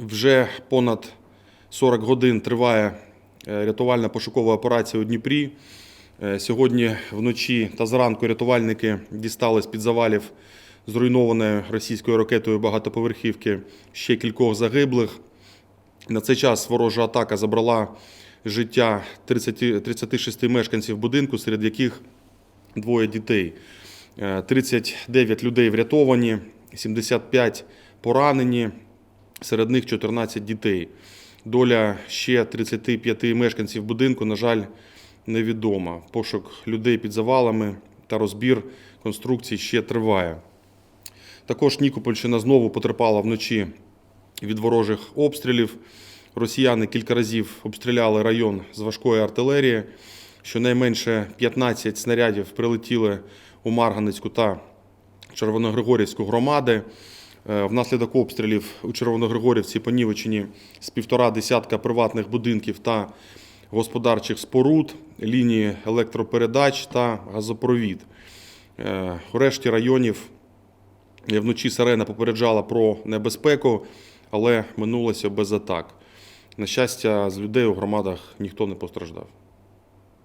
Вже понад 40 годин триває е, рятувальна пошукова операція у Дніпрі. Е, Сьогодні вночі та зранку рятувальники дістали з під завалів зруйнованої російською ракетою багатоповерхівки ще кількох загиблих. На цей час ворожа атака забрала життя 30, 36 мешканців будинку, серед яких двоє дітей. Е, 39 людей врятовані, 75 поранені, серед них 14 дітей. Доля ще 35 мешканців будинку, на жаль, невідома. Пошук людей під завалами та розбір конструкцій ще триває. Також Нікопольщина знову потерпала вночі від ворожих обстрілів. Росіяни кілька разів обстріляли район з важкої артилерії. Щонайменше 15 снарядів прилетіли у Марганецьку та Червоногригорівську громади. Е, Внаслідок обстрілів у Червоногригорівці понівечені з півтора десятка приватних будинків та господарчих споруд, лінії електропередач та газопровід. Е, У решті районів вночі сирена попереджала про небезпеку, але минулося без атак. На щастя, з людей у громадах ніхто не постраждав.